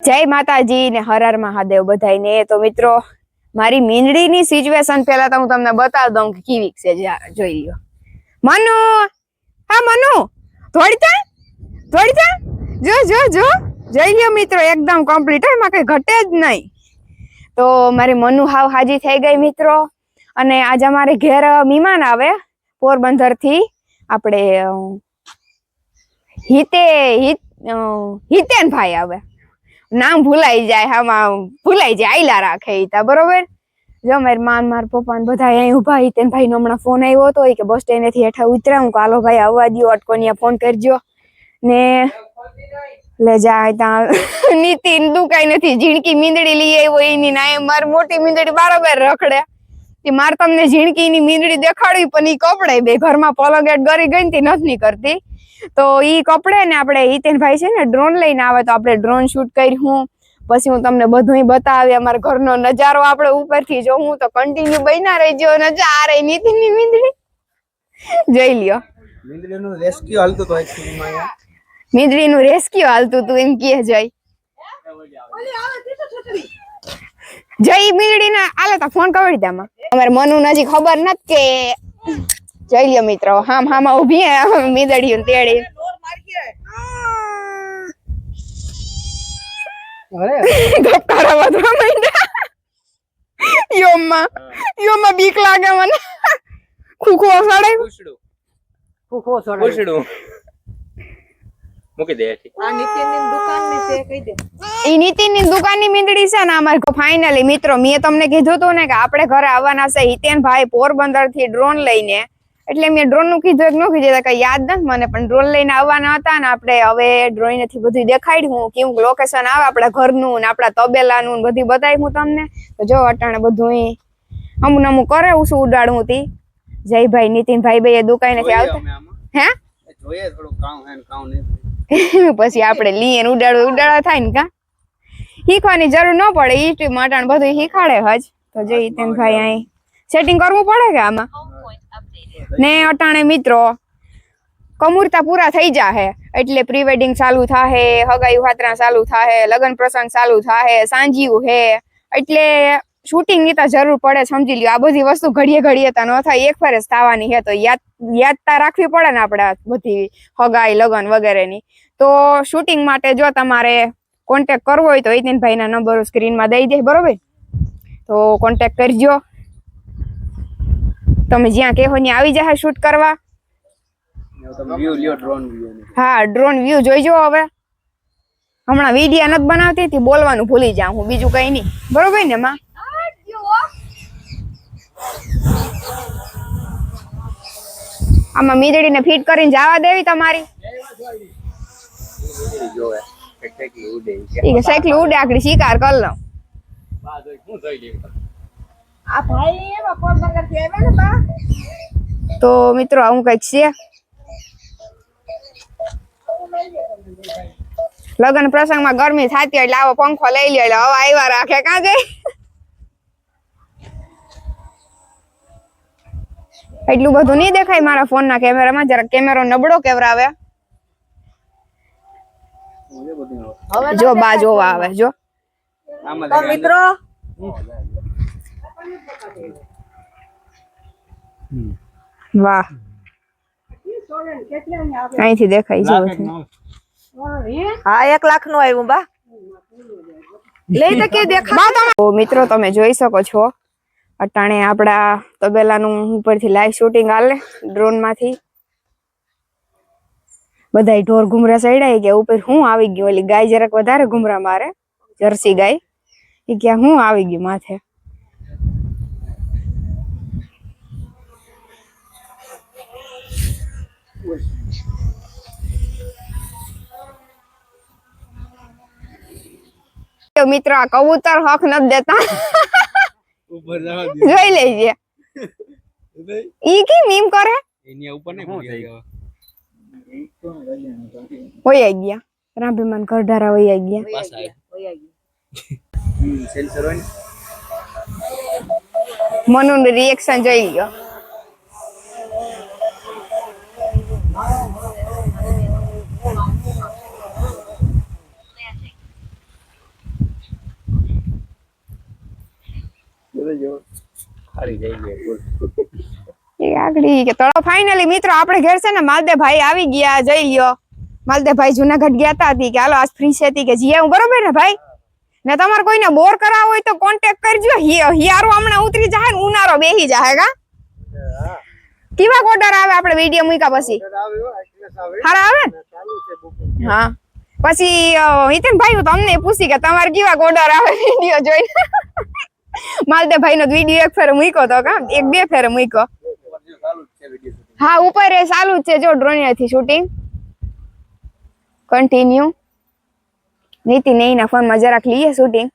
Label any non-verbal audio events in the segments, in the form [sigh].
જય માતાજી ને હર હર મહાદેવ બધાયને. તો મિત્રો, મારી મીંદડીની સિચ્યુએશન પહેલા તો હું તમને બતાવી દઉં કે કેવી છે જોઈ લ્યો. મનુ! હા, મનુ! થોડી થોડી જો. જો જો જોઈ લ્યો મિત્રો, એકદમ કમ્પ્લીટ એમાં કઈ ઘટે જ નહીં. તો મારી મનુ હાવ હાજી થઈ ગઈ મિત્રો. અને આજે અમારે ઘેર મહેમાન આવે પોરબંદરથી આપણે હિતે, હિત હિતેન ભાઈ આવે. નામ ભૂલાઈ જાય, આમાં ભૂલાઈ જાય, આયલા રાખે ઈ તા, બરોબર? જો મારી માન, માર પપ્પા ને બધા અહીં ઊભા હિતેન ભાઈ નો હમણાં ફોન આવ્યો હતો, ઈ કે બસ સ્ટેન્ડથી હેઠા ઉતરા હું કાલો ભાઈ, આવવા દો અટકોનિયા ફોન કરજો. ને લે જાય ત્યાં નીતિન દુકાઈ નથી, ઝીણકી મીંદડી લઈ આવ્યો, એની ના એ માર મોટી મીંદડી બરાબર રખડે. કે માર તમને ઝીણકીની મીંદડી દેખાડવી પણ ઈ કપડે બે ઘરમાં પોલોગેટ ગરી ગઈ ને નથી કરતી તો ઈ કપડે ને આપણે હિતેનભાઈ છે ને ડ્રોન લઈને આવે તો આપણે ડ્રોન શૂટ કર્યું. પછી હું તમને બધું બતાવી અમારા ઘરનો નજારો આપણે ઉપરથી જોઉં. તો કન્ટિન્યુ બન્યા રહેજો નજારે નીતિનની મીંદડી. જોઈ લ્યો. મીંદડીનું રેસ્ક્યુ હાલતું તો actually માં મીંદડીનું રેસ્ક્યુ હાલતું તું એમ કે જાય. જય મીંદડી ના આલે તો ફોન કવડી દે આમાં. અમારે મનુ નજી ખબર નથી કે જઈ લ્યો મિત્રો હામ હામાં ઊભી હે મીંદડીયું તેડી. ગપકારા વધવા માંડ્યા. યોમાં યોમમાં બીક લાગે મને. ખુખો સડાય ખુખો પૂછડું. મૂકી દે. ઈ નીતિનની દુકાનની મીંદડી છે ને અમારે ફાઇનલી મિત્રો મેં તમને કીધું હતું ને કે આપણે ઘરે આવવાના છે હિતેન ભાઈ પોરબંદરથી ડ્રોન લઈને. એટલે મેં ડ્રોનનું કીધું એક ન કીધું કઈ યાદ નથી મને પણ ડ્રોન લઈને આવવાના હતા ને આપણે હવે ડ્રોઈનથી બધું દેખાડ્યું કેવું લોકેશન આવે આપણા ઘરનું ને આપણા તબેલાનું ને બધી બતાવ્યું તમને. તો જો અટાણે બધું અમુક અમુક કરે હું શું ઉડાડવું તી. જયભાઈ નીતિનભાઈ બે દુકાને આવતા. હે? જોઈએ થોડું કામ હે કામ નહીં. [laughs] પછી આપણે લઈએ ને ઉડાડવું ઉડાડવા થાય ને કા? શીખવાની જરૂર ન પડે, ઈ ટ્રીપ બધું શીખાડે હજ. તો જો હિતેન ભાઈ અહીં સેટિંગ કરવું પડે કે આમાં? ને અટાણે મિત્રો, કમુરતા પૂરા થઈ જાહે. એટલે પ્રી વેડિંગ ચાલુ થાહે હગાઈ વાતરા ચાલુ થાહે, લગ્ન પ્રસંગ ચાલુ થાહે, સાંજિયું હે. એટલે શૂટિંગની તો જરૂર પડે સમજી લ્યો. આ બધી વસ્તુ ઘડીએ ઘડીએ તો ન થાય, એક ફેરે થવાની હે તો યાદ યાદતા રાખવી પડે ને આપણે બધી હગાઈ, લગન વગેરેની. તો શૂટિંગ માટે જો તમારે કોન્ટેક કરવો હોય તો નંબર નંબરો સ્ક્રીનમાં દઈ દે, બરોબર? તો કોન્ટેક કરજો. તમે જ્યાં કહેવો ત્યાં આવી જાય શૂટ કરવા. હા ડ્રોન વ્યૂ જોઈજો હવે. હમણાં વિડિયા નથી બનાવતી બોલવાનું ભૂલી જાઉં હું, બીજું કઈ નહીં. બરોબર ને, માં? આમાં મીદડીને ફીટ કરીને જવા દેવી તમારી? સાયકલ ઉડે આકડી શિકાર કર લઉં. હું. તો મિત્રો આવું કંઈક છે? લગ્ન પ્રસંગમાં ગરમી થતી એટલે આવો પંખો લઈ લ્યો એટલે હવા આવ્યા રાખે. કાં જાય એટલું બધું નહીં દેખાય મારા ફોનના કેમેરામાં જરા કેમેરો નબળો કેવરાવે હું જે બધું આવે. જો બા જોવા આવે જો આમાં લગાવી મિત્રો વાહ અહીંથી દેખાય છે લાગે બધું. ન? હા એક લાખનું આવ્યું બા લઈ તો કે દેખા બા તમે- તો મિત્રો તમે જોઈ શકો છો અટાણે આપણા તબેલાનું ઉપરથી લાઈવ શૂટિંગ હાલે ડ્રોનમાંથી. બધાય ઢોર ઘુમરા સડાય કે ઉપર હું આવી ગયું, ઓલી ગાય જરાક વધારે ઘુમરા મારે, જર્સી ગાય. એ કે હું આવી ગયું માથે. મિત્રો, આ કબૂતર હક નથી દેતા. ઉપર જવા દે. જોઈ લેજે ઈ કેમ મીમ કરે એની ઉપર ને હું થઈ ગયો. હોય ગયા રાંભીમાન કરધારા હોય ગયા પાછા આવે. ગયા સેન્સર હોય ને. મનુનું રિએક્શન જોઈ ગયો જો ગઈ કે તળો ફાઇનલી મિત્રો આપણે ઘેર છે ને માલદેભાઈ આવી ગયા જઈ લ્યો. માલદેભાઈ જુનાગઢ ગયા તા કે હાલો આજ ફ્રી છે કે આવું બરોબર ને ભાઈ? ને તમારે કોઈને બોર કરાવવો હોય તો કોન્ટેક્ટ કરજો. હિયારો હમણાં ઉતરી જાય ને ઉનાળો બેહી જાય કા? કેવા ઓર્ડર આવે આપણે વીડિયો મૂક્યા પછી? આવે હા પછી અ, હિતેનભાઈ હું તમને પૂછી કે તમારે કેવા ઓર્ડર આવે વીડિયો જોઈને? માલદેભાઈ નો વીડિયો એક ફેર મૂક્યો તો કા? એક બે ફેર મૂક્યો. ચાલુ જ છે વીડિયો હા, ઉપર એ ચાલુ જ છે. જો ડ્રોનથી શૂટિંગ કન્ટિન્યુ નીતિ ને એના ફોનમાં જરાક લઈએ શૂટિંગ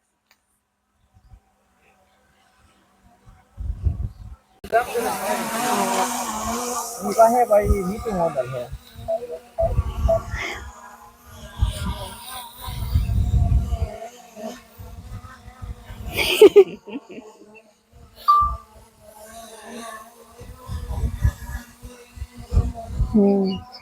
એની પાસે ભાઈ મીટિંગ ઓર્ડર છે હમ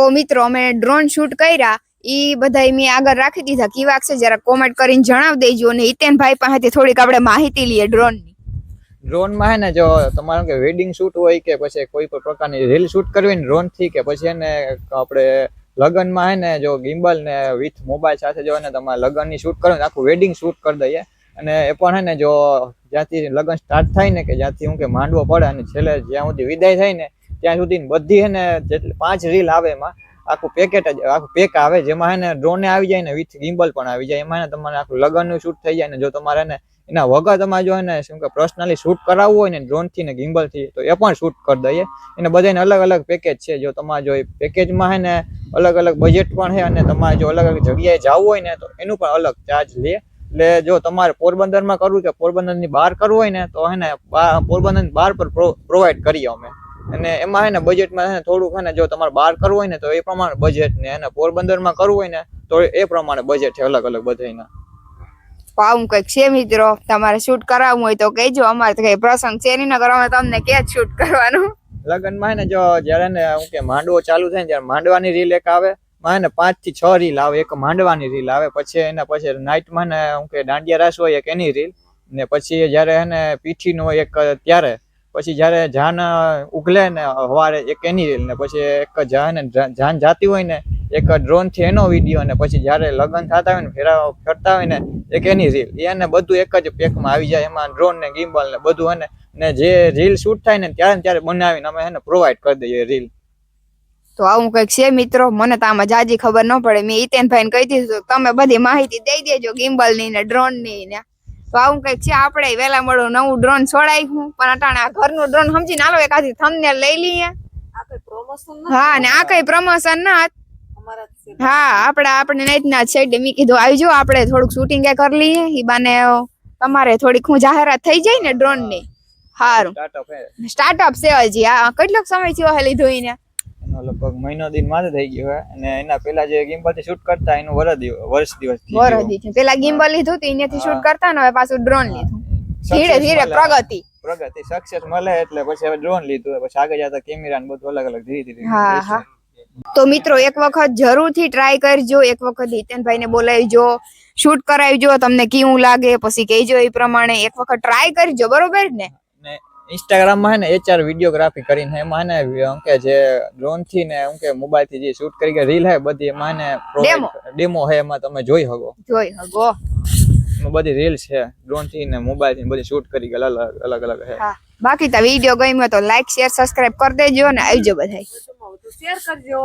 તો મિત્રો અમે ડ્રોન શૂટ કર્યા. ઈ બધા મેં આગળ રાખી દીધા. કેવા છે જરા કોમેન્ટ કરીને જણાવ દેજો અને હિતેનભાઈ પાસેથી થોડીક આપણે માહિતી લઈએ ડ્રોન ડ્રોનમાં હે ને જો તમારું કે વેડિંગ શૂટ હોય કે પછી કોઈ પણ પ્રકારની રીલ શૂટ કરવી ને ડ્રોનથી કે પછી એને આપણે લગ્નમાં હે ને જો ગિમ્બલ ને વિથ મોબાઈલ સાથે જો ને તમારે લગ્નની શૂટ કરો ને આખું વેડિંગ શૂટ કરી દઈએ. અને એ પણ હે ને જો જ્યાંથી લગ્ન સ્ટાર્ટ થાય ને કે જ્યાંથી હું કે માંડવો પડે અને છેલ્લે જ્યાં સુધી વિદાય થાય ને ત્યાં સુધી બધી હે ને જેટલી પાંચ રીલ આવે એમાં, આખું પેકેટ જ, આખું પેક આવે, જેમાં હે ને ડ્રોને આવી જાય ને વિથ ગિમ્બલ પણ આવી જાય. એમાં તમારે આખું લગ્નનું શૂટ થઈ જાય ને જો તમારે ને એના વગર તમારે જો એને શું કે પર્સનલી શૂટ કરાવવું હોય ને ડ્રોનથી ને ગિમ્બલથી તો એ પણ શૂટ કરી દઈએ. એને બધાને અલગ અલગ પેકેજ છે. જો તમારે જો પેકેજમાં હે ને અલગ અલગ બજેટ પણ છે અને તમારે જો અલગ અલગ જગ્યાએ જવું હોય ને તો એનું પણ અલગ ચાર્જ લે. એટલે જો તમારે પોરબંદરમાં કરવું કે પોરબંદરની બહાર કરવું હોય ને તો હે ને પોરબંદરની બહાર પર પ્રોવાઈડ કરીએ અમે. અને એમાં હે ને બજેટમાં હે થોડુંક હે ને જો તમારે બહાર કરવું હોય ને તો એ પ્રમાણે બજેટ ને એને પોરબંદરમાં કરવું હોય ને તો એ પ્રમાણે બજેટ છે અલગ અલગ બધાયના. પાવું કંઈક છે મિત્રો? તમારે શૂટ કરાવવું હોય તો કહેજો. અમારે તો કઈ પ્રસંગ છે નહીં નગર અમે તમને કે શૂટ કરવાનું? લગ્નમાં હે ને જો જ્યારે ને હું કે માંડવો ચાલુ થાય ને ત્યારે માંડવાની રીલ એક આવે. માં ને પાંચથી છ રીલ આવે. એક માંડવાની રીલ આવે. પછી એના પછી નાઇટમાં ને હું કે દાંડિયા રાસ હોય એક એની રીલ ને પછી જ્યારે હે ને પીઠીનું હોય એક ત્યારે પછી જ્યારે જાન ઉગલે ને સવારે એક એની ને પછી એક જાન જાન જાતી હોય ને, એક ડ્રોનથી એનો વીડિયો ને પછી જ્યારે લગ્ન થતા હોય ને, ફેરા, ફરતા હોય ને, એક એની રીલ. એને બધું એક જ પેકમાં આવી જાય. એમાં ડ્રોન ને ગિમ્બલ ને બધું હે ને જે રીલ શૂટ થાય ને, ત્યારે ત્યારે બનાવીને અમે એને પ્રોવાઈડ કરી દઈએ રીલ. તો આવું કંઈક છે મિત્રો? મને તો આમાં જાજી ખબર ન પડે. મેં હિતેનભાઈ ને કહી દીધું, તમે બધી માહિતી દઈ દેજો ગિમ્બલની ને ડ્રોનની ને. તો આવું કંઈક છે આપણે વેલા મળું નવું ડ્રોન છોડાયું પણ અટાણે આ ઘરનું ડ્રોન સમજી નાલો એકાદી થંબનેલ લઈ લઈએ. હા ને આ કઈ પ્રમોશન ના હા આપણે આપણે નાઈટના છે મેં કીધું આવજો આપણે થોડુંક શૂટિંગ કરી લઈએ. ઈ બાને તમારે થોડીક હું જાહેરાત થઈ જાય ને ડ્રોનની. સારું સ્ટાર્ટઅપ હે. છે હજી. આ કેટલોક સમય થયો હે લીધું એનો લગભગ મહિનો દિનમાં થઈ ગયો હે. અને એના પેલા જે ગિમ્બલથી શૂટ કરતા એનું વરસ વર્ષ દિવસ વરદી છે પેલા ગિમ્બલ લીધું તો એનાથી શૂટ કરતા ને હવે પાછું ડ્રોન લીધું. ધીરે ધીરે પ્રગતિ. પ્રગતિ સક્સેસ મળે એટલે પછી હવે ડ્રોન લીધું પછી આગળ જતા કેમેરા ને બધું અલગ અલગ ધીરે ધીરે હા, હા. તો મિત્રો એક વખત જરૂરથી ટ્રાય કરજો. એક વખત હિતેનભાઈ ને બોલાવજો. શૂટ કરાવજો તમને કેવું લાગે? પછી કહેજો એ પ્રમાણે. એક વખત ટ્રાય કરજો બરોબર ને? ને ઇન્સ્ટાગ્રામમાં હે ને એચઆર વિડીયોગ્રાફી કરીને એમાં હે ને હું કે જે ડ્રોનથી ને હું કે મોબાઈલથી જે શૂટ કરી કે રીલ હે બધી એમાં ને ડેમો હે એમાં તમે જોઈ શકો. જોઈ હગો એમાં બધી રીલ્સ છે ડ્રોનથી ને મોબાઈલથી બધી શૂટ કરી અલગ અલગ અલગ હે. બાકી તો વીડિયો ગમ્યો તો લાઈક શેર સબસ્ક્રાઇબ કરી દેજો ને આવજો બધાય. શેર કરજો.